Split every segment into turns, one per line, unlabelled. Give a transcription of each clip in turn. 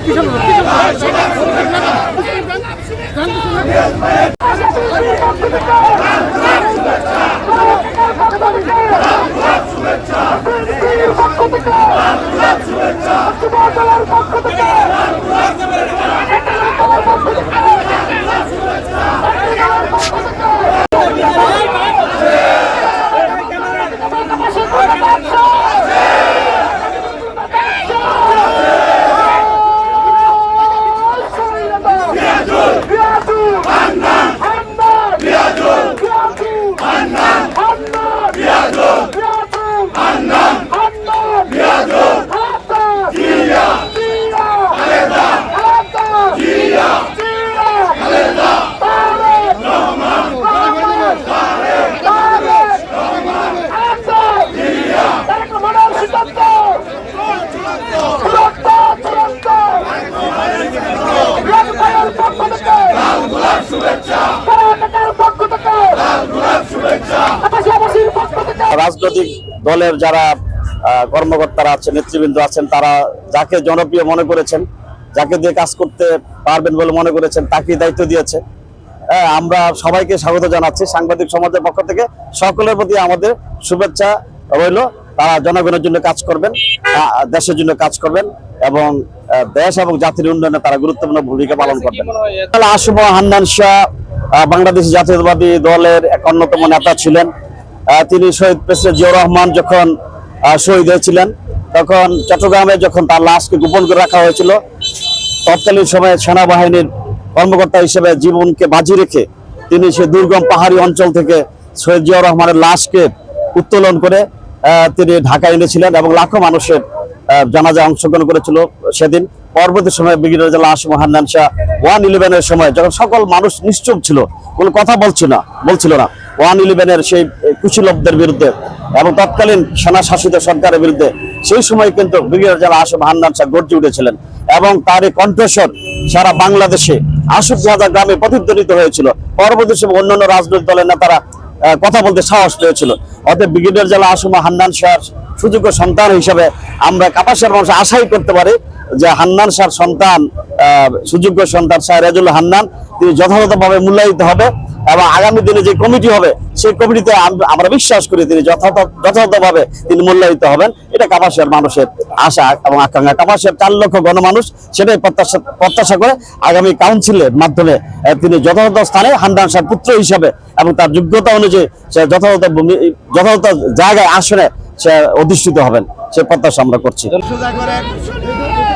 শুভেচ্ছা রাজনৈতিক দলের যারা কর্মকর্তারা আছেন নেতৃবৃন্দ আছেন তারা যাকে জনপ্রিয় মনে করেছেন যাকে দিয়ে কাজ করতে পারবেন বলে মনে করেছেন তাকে দায়িত্ব দিয়েছে। হ্যাঁ, আমরা সবাইকে স্বাগত জানাচ্ছি সাংবাদিক সমাজের পক্ষ থেকে। সকলের প্রতি আমাদের শুভেচ্ছা রইল। তারা জনগণের জন্য কাজ করবেন দেশের জন্য কাজ করবেন এবং দেশ এবং জাতির উন্নয়নে তারা গুরুত্বপূর্ণ ভূমিকা পালন করবেন। আসম হান্নান শাহ বাংলাদেশ জাতীয়তাবাদী দলের এক অন্যতম নেতা ছিলেন। তিনি শহীদ প্রেসিডেন্ট জিয়াউর রহমান যখন শহীদ হয়েছিলেন, তখন চট্টগ্রামে যখন তার লাশকে গোপন করে রাখা হয়েছিল, তৎকালীন সময়ে সেনাবাহিনীর কর্মকর্তা হিসেবে জীবনকে বাজি রেখে তিনি সে দুর্গম পাহাড়ি অঞ্চল থেকে সৈয়দ জিয়াউর রহমানের লাশকে উত্তোলন করে তিনি ঢাকা এনেছিলেন এবং লাখো মানুষের জানাজা অংশগ্রহণ করেছিল সেদিন। পরবর্তী সময়ে ব্রিগেডিয়ার জেলা আসম শাহ ওয়ান ইলেভেনের সময় যখন সকল মানুষ নিশ্চুপ ছিল, কোনো কথা বলছিল না বলছিল না। ওয়ান ইলেভেনের সেই কুশীলবদের বিরুদ্ধে এবং তৎকালীন সেনা শাসিত সরকারের বিরুদ্ধে সেই সময় কিন্তু ব্রিগেডিয়ার জেলা আসম হান্নান শাহ গর্জে উঠেছিলেন এবং তার এই কণ্ঠস্বর সারা বাংলাদেশে আশুক হাজার গ্রামে প্রতিধ্বনিত হয়েছিল। পরবর্তী সময় অন্যান্য রাজনৈতিক দলের নেতারা কথা বলতে সাহস পেয়েছিল। অতএব ব্রিগেডিয়ার জেলা আসমা হান্নান শাহর সুযোগ্য সন্তান হিসাবে আমরা কাপাসের মানুষ আশাই করতে পারি যে হান্নান শাহর সন্তান সুযোগ্য সন্তান শাহ রেজুল হান্নান, তিনি যথাযথভাবে মূল্যায়িত হবে এবং আগামী দিনে যে কমিটি হবে, সেই কমিটিতে আমরা বিশ্বাস করি তিনি যথাযথ যথাযথভাবে তিনি মূল্যায়িত হবেন। এটা কাপাসের মানুষের আশা এবং আকাঙ্ক্ষা। কাপাসের চার লক্ষ গণমানুষ সেটাই প্রত্যাশা প্রত্যাশা করে আগামী কাউন্সিলের মাধ্যমে তিনি যথাযথ স্থানে হান্নান শাহর পুত্র হিসাবে এবং তার যোগ্যতা অনুযায়ী সে যথাযথ ভূমি- যথাযথ জায়গায় আসনে সে অধিষ্ঠিত হবেন। সে প্রত্যাশা আমরা করছি।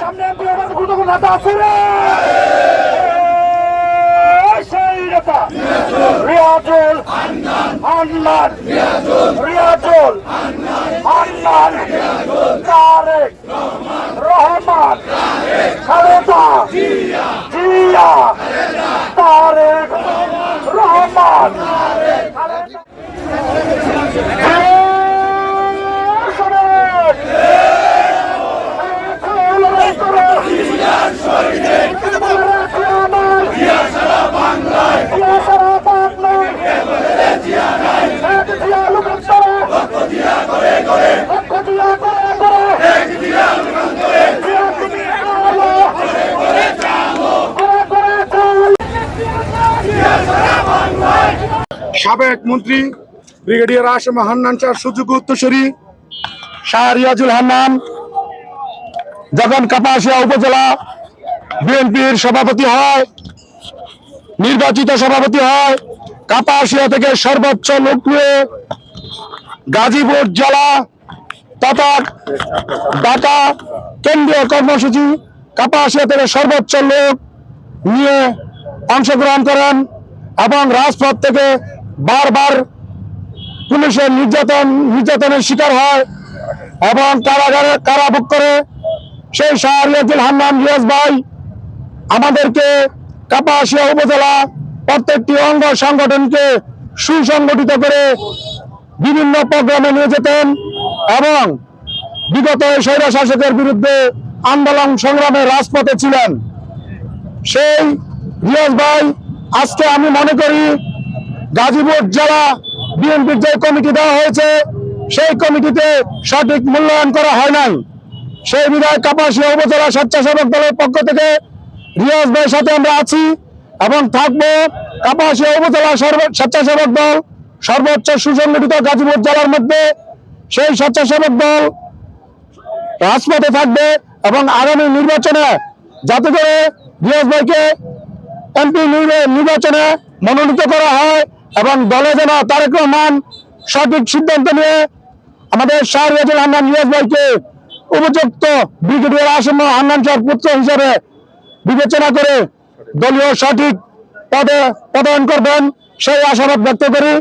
সামনে এমপি আমার গুরুত্বপূর্ণ নেতা আছে রে সেই নেতা রিয়াজুল হান্নান রিয়াজুল হান্নান তারেক। রহমান। খালেদা। জিয়া। তারেক। রহমান খালেদা
সাবেক মন্ত্রী ব্রিগেডিয়ার আসম হান্নান চার সুযোগ্য উত্তরসূরি। শাহ রিয়াজুল হান্নান, যখন কাপাসিয়া উপজেলা বিএনপির সভাপতি হয়, নির্বাচিত সভাপতি হয়, কাপাসিয়া থেকে সর্বোচ্চ লোক গাজীপুর জেলা তথা ঢাকা কেন্দ্রীয় কর্মসূচি কাপাসিয়া থেকে সর্বোচ্চ লোক নিয়ে অংশগ্রহণ করেন এবং রাজপথ থেকে বারবার পুলিশের নির্যাতন, নির্যাতনের শিকার হয় এবং কারাগারে কারাভোগ করে। সেই শাহরিয়াজুল হান্নান রিয়াজ ভাই আমাদেরকে কাপাসিয়া উপজেলা প্রত্যেকটি অঙ্গ সংগঠনকে সুসংগঠিত করে বিভিন্ন প্রোগ্রামে নিয়ে যেতেন এবং বিগত এই শাসকের বিরুদ্ধে আন্দোলন সংগ্রামে রাজপথে ছিলেন। সেই রিয়াজ ভাই, আজকে আমি মনে করি গাজীপুর জেলা বিএনপির যে কমিটি দেওয়া হয়েছে, সেই কমিটিতে সঠিক মূল্যায়ন করা হয় নাই। সেই বিধায় কাপাসিয়া উপজেলা স্বেচ্ছাসেবক দলের পক্ষ থেকে রিয়াজ ভাইয়ের সাথে আমরা আছি এবং থাকব কাপাসিয়া উপজেলা স্বেচ্ছাসেবক দল, সর্বোচ্চ সুসংগঠিত গাজীপুর জেলার মধ্যে। সেই স্বেচ্ছাসেবক দল রাজপথে থাকবে এবং আগামী নির্বাচনে যাতে করে রিয়াজ ভাইকে এমপি নির্বাচনে মনোনীত করা হয়। এবং দলে যেন তারেক রহমান সঠিক সিদ্ধান্ত নিয়ে আমাদের শাহরিয়াজুল হান্নান রিয়াজ ভাইকে উপযুক্ত ব্রিগেডিয়ার আসন্ন হান্নান শাহর পুত্র হিসেবে বিবেচনা করে দলীয় সঠিক পদে পদায়ন করবেন সেই আশাবাদ ব্যক্ত করি।